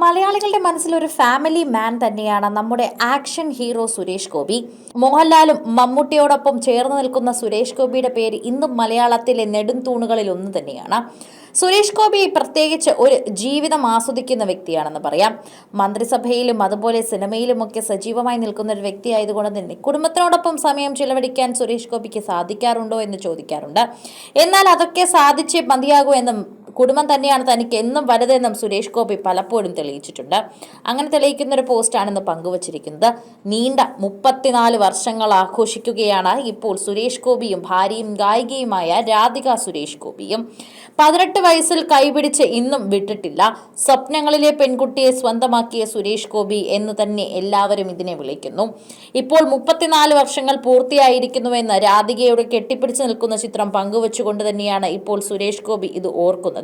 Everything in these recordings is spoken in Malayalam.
മലയാളികളുടെ മനസ്സിൽ ഒരു ഫാമിലി മാൻ തന്നെയാണ് നമ്മുടെ ആക്ഷൻ ഹീറോ സുരേഷ് ഗോപി. മോഹൻലാലും മമ്മൂട്ടിയോടൊപ്പം ചേർന്ന് നിൽക്കുന്ന സുരേഷ് ഗോപിയുടെ പേര് ഇന്നും മലയാളത്തിലെ നെടുംതൂണുകളിൽ ഒന്ന് തന്നെയാണ്. സുരേഷ് ഗോപി പ്രത്യേകിച്ച് ഒരു ജീവിതം ആസ്വദിക്കുന്ന വ്യക്തിയാണെന്ന് പറയാം. മന്ത്രിസഭയിലും അതുപോലെ സിനിമയിലുമൊക്കെ സജീവമായി നിൽക്കുന്ന ഒരു വ്യക്തിയായതുകൊണ്ട് തന്നെ കുടുംബത്തിനോടൊപ്പം സമയം ചിലവഴിക്കാൻ സുരേഷ് ഗോപിക്ക് സാധിക്കാറുണ്ടോ എന്ന് ചോദിക്കാറുണ്ട്. എന്നാൽ അതൊക്കെ സാധിച്ചേ മതിയാകൂ എന്നും കുടുംബം തന്നെയാണ് തനിക്ക് എന്നും വലുതെന്നും സുരേഷ് ഗോപി പലപ്പോഴും തെളിയിച്ചിട്ടുണ്ട്. അങ്ങനെ തെളിയിക്കുന്ന ഒരു പോസ്റ്റാണ് ഇന്ന് പങ്കുവച്ചിരിക്കുന്നത്. നീണ്ട മുപ്പത്തിനാല് വർഷങ്ങൾ ആഘോഷിക്കുകയാണ് ഇപ്പോൾ സുരേഷ് ഗോപിയും ഭാര്യയും ഗായികയുമായ രാധിക സുരേഷ് ഗോപിയും. പതിനെട്ട് വയസ്സിൽ കൈപിടിച്ച് ഇന്നും വിട്ടിട്ടില്ല. സ്വപ്നങ്ങളിലെ പെൺകുട്ടിയെ സ്വന്തമാക്കിയ സുരേഷ് ഗോപി എന്ന് തന്നെ എല്ലാവരും ഇതിനെ വിളിക്കുന്നു. ഇപ്പോൾ മുപ്പത്തിനാല് വർഷങ്ങൾ പൂർത്തിയായിരിക്കുന്നുവെന്ന് രാധികയോട് കെട്ടിപ്പിടിച്ച് നിൽക്കുന്ന ചിത്രം പങ്കുവച്ചുകൊണ്ട് തന്നെയാണ് ഇപ്പോൾ സുരേഷ് ഗോപി ഇത് ഓർക്കുന്നത്.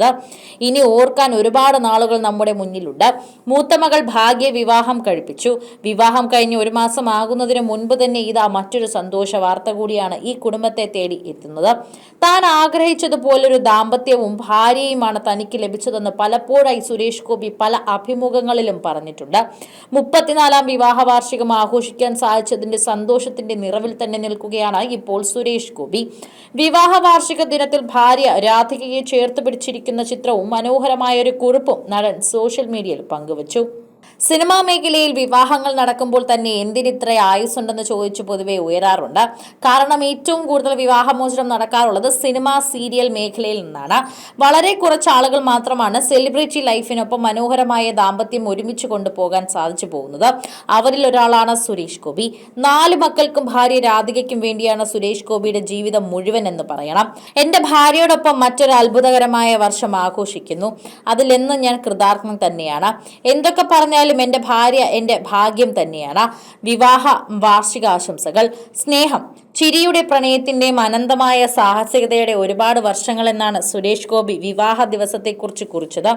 ഇനി ഓർക്കാൻ ഒരുപാട് നാളുകൾ നമ്മുടെ മുന്നിലുണ്ട്. മൂത്തമകൾ ഭാഗ്യ വിവാഹം കഴിപ്പിച്ചു. വിവാഹം കഴിഞ്ഞ് ഒരു മാസം ആകുന്നതിന് മുൻപ് തന്നെ ഇതാ മറ്റൊരു സന്തോഷ വാർത്ത കൂടിയാണ് ഈ കുടുംബത്തെ തേടി എത്തുന്നത്. താൻ ആഗ്രഹിച്ചതുപോലൊരു ദാമ്പത്യവും ഭാര്യയുമാണ് തനിക്ക് ലഭിച്ചതെന്ന് പലപ്പോഴായി സുരേഷ് ഗോപി പല അഭിമുഖങ്ങളിലും പറഞ്ഞിട്ടുണ്ട്. മുപ്പത്തിനാലാം വിവാഹ വാർഷികം ആഘോഷിക്കാൻ സാധിച്ചതിന്റെ സന്തോഷത്തിന്റെ നിറവിൽ തന്നെ നിൽക്കുകയാണ് ഇപ്പോൾ സുരേഷ് ഗോപി. വിവാഹ വാർഷിക ദിനത്തിൽ ഭാര്യ രാധികയെ ചേർത്ത് പിടിച്ചിരിക്കുന്ന. ചിത്രവും മനോഹരമായ ഒരു കുറിപ്പും നടൻ സോഷ്യൽ മീഡിയയിൽ പങ്കുവച്ചു. സിനിമാ മേഖലയിൽ വിവാഹങ്ങൾ നടക്കുമ്പോൾ തന്നെ എന്തിനിത്ര ആയുസ്സുണ്ടെന്ന് ചോദിച്ചു പൊതുവെ ഉയരാറുണ്ട്. കാരണം ഏറ്റവും കൂടുതൽ വിവാഹമോചനം നടക്കാറുള്ളത് സിനിമ സീരിയൽ മേഖലയിൽ നിന്നാണ്. വളരെ കുറച്ച് ആളുകൾ മാത്രമാണ് സെലിബ്രിറ്റി ലൈഫിനൊപ്പം മനോഹരമായ ദാമ്പത്യം ഒരുമിച്ച് കൊണ്ടുപോകാൻ സാധിച്ചു പോകുന്നത്. അവരിൽ ഒരാളാണ് സുരേഷ് ഗോപി. നാല് മക്കൾക്കും ഭാര്യ രാധികയ്ക്കും വേണ്ടിയാണ് സുരേഷ് ഗോപിയുടെ ജീവിതം മുഴുവൻ എന്ന് പറയണം. എന്റെ ഭാര്യയോടൊപ്പം മറ്റൊരു അത്ഭുതകരമായ വർഷം ആഘോഷിക്കുന്നു. അതിലെന്നും ഞാൻ കൃതാർത്ഥം തന്നെയാണ്. എന്തൊക്കെ പറഞ്ഞാലും എന്റെ ഭാര്യ എന്റെ ഭാഗ്യം തന്നെയാണ്. വിവാഹ വാർഷികാശംസകൾ. സ്നേഹം. ചിരിയുടെ പ്രണയത്തിന്റെയും അനന്തമായ സാഹസികതയുടെ ഒരുപാട് വർഷങ്ങൾ എന്നാണ് സുരേഷ് ഗോപി വിവാഹ ദിവസത്തെക്കുറിച്ച് കുറിച്ചത്.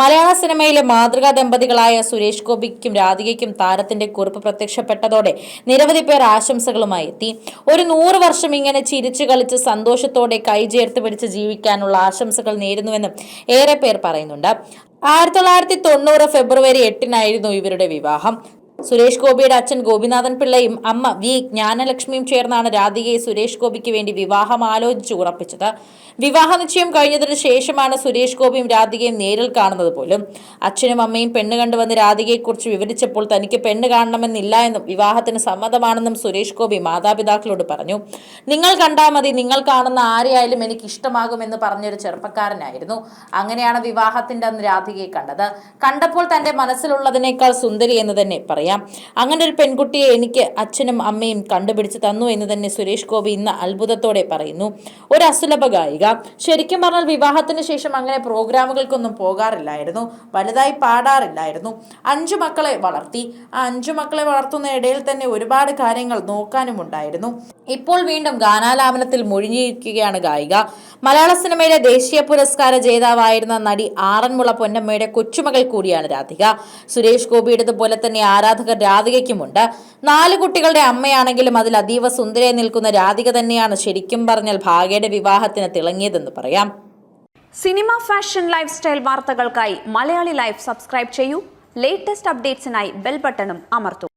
മലയാള സിനിമയിലെ മാതൃകാ ദമ്പതികളായ സുരേഷ് ഗോപിക്കും രാധികയ്ക്കും താരത്തിന്റെ കുറിപ്പ് പ്രത്യക്ഷപ്പെട്ടതോടെ നിരവധി പേർ ആശംസകളുമായി എത്തി. ഒരു നൂറ് വർഷം ഇങ്ങനെ ചിരിച്ചു കളിച്ച് സന്തോഷത്തോടെ കൈചേർത്ത് പിടിച്ച് ജീവിക്കാനുള്ള ആശംസകൾ നേരുന്നുവെന്നും ഏറെ പേർ പറയുന്നുണ്ട്. ആയിരത്തി തൊള്ളായിരത്തി തൊണ്ണൂറ് ഫെബ്രുവരി എട്ടിനായിരുന്നു ഇവരുടെ വിവാഹം. സുരേഷ് ഗോപിയുടെ അച്ഛൻ ഗോപിനാഥൻ പിള്ളയും അമ്മ വി ജ്ഞാനലക്ഷ്മിയും ചേർന്നാണ് രാധികയെ സുരേഷ് ഗോപിക്ക് വേണ്ടി വിവാഹം ആലോചിച്ച് ഉറപ്പിച്ചത്. വിവാഹ നിശ്ചയം കഴിഞ്ഞതിന് ശേഷമാണ് സുരേഷ് ഗോപിയും രാധികയും നേരിൽ കാണുന്നത് പോലും. അച്ഛനും അമ്മയും പെണ്ണ് കണ്ടുവന്ന് രാധികയെക്കുറിച്ച് വിവരിച്ചപ്പോൾ തനിക്ക് പെണ്ണ് കാണണമെന്നില്ല എന്നും വിവാഹത്തിന് സമ്മതമാണെന്നും സുരേഷ് ഗോപി മാതാപിതാക്കളോട് പറഞ്ഞു. നിങ്ങൾ കണ്ടാൽ മതി നിങ്ങൾ കാണുന്ന ആരെയായാലും എനിക്ക് ഇഷ്ടമാകുമെന്ന് പറഞ്ഞൊരു ചെറുപ്പക്കാരനായിരുന്നു. അങ്ങനെയാണ് വിവാഹത്തിന്റെ അന്ന് രാധികയെ കണ്ടത്. കണ്ടപ്പോൾ തന്റെ മനസ്സിലുള്ളതിനേക്കാൾ സുന്ദരി എന്ന് തന്നെ പറയാം. അങ്ങനെ ഒരു പെൺകുട്ടിയെ എനിക്ക് അച്ഛനും അമ്മയും കണ്ടുപിടിച്ച് തന്നു എന്ന് തന്നെ സുരേഷ് ഗോപി ഇന്ന് അത്ഭുതത്തോടെ പറയുന്നു. ഒരു അസുലഭ ഗായിക. ശരിക്കും പറഞ്ഞാൽ വിവാഹത്തിന് ശേഷം അങ്ങനെ പ്രോഗ്രാമുകൾക്കൊന്നും പോകാറില്ലായിരുന്നു. വലുതായി പാടാറില്ലായിരുന്നു. അഞ്ചു മക്കളെ വളർത്തി. ആ അഞ്ചു മക്കളെ വളർത്തുന്ന ഇടയിൽ തന്നെ ഒരുപാട് കാര്യങ്ങൾ നോക്കാനും ഉണ്ടായിരുന്നു. ഇപ്പോൾ വീണ്ടും ഗാനാലാപനത്തിൽ മുഴിഞ്ഞിരിക്കുകയാണ് ഗായിക. മലയാള സിനിമയിലെ ദേശീയ പുരസ്കാര ജേതാവായിരുന്ന നടി ആറന്മുള പൊന്നമ്മയുടെ കൊച്ചുമകൾ കൂടിയാണ് രാധിക. സുരേഷ് ഗോപിയുടേതുപോലെ തന്നെ ആരാധകർ രാധികയ്ക്കുമുണ്ട്. നാല് കുട്ടികളുടെ അമ്മയാണെങ്കിലും അതിൽ അതീവ സുന്ദരയെ നിൽക്കുന്ന രാധിക തന്നെയാണ് ശരിക്കും പറഞ്ഞാൽ ഭാഗ്യയുടെ വിവാഹത്തിന് തിളങ്ങിയതെന്ന് പറയാം. സിനിമ ഫാഷൻ ലൈഫ് സ്റ്റൈൽ വാർത്തകൾക്കായി മലയാളി ലൈഫ് സബ്സ്ക്രൈബ് ചെയ്യൂ. ലേറ്റസ്റ്റ് അപ്ഡേറ്റ്സിനായി ബെൽ ബട്ടണും അമർത്തൂ.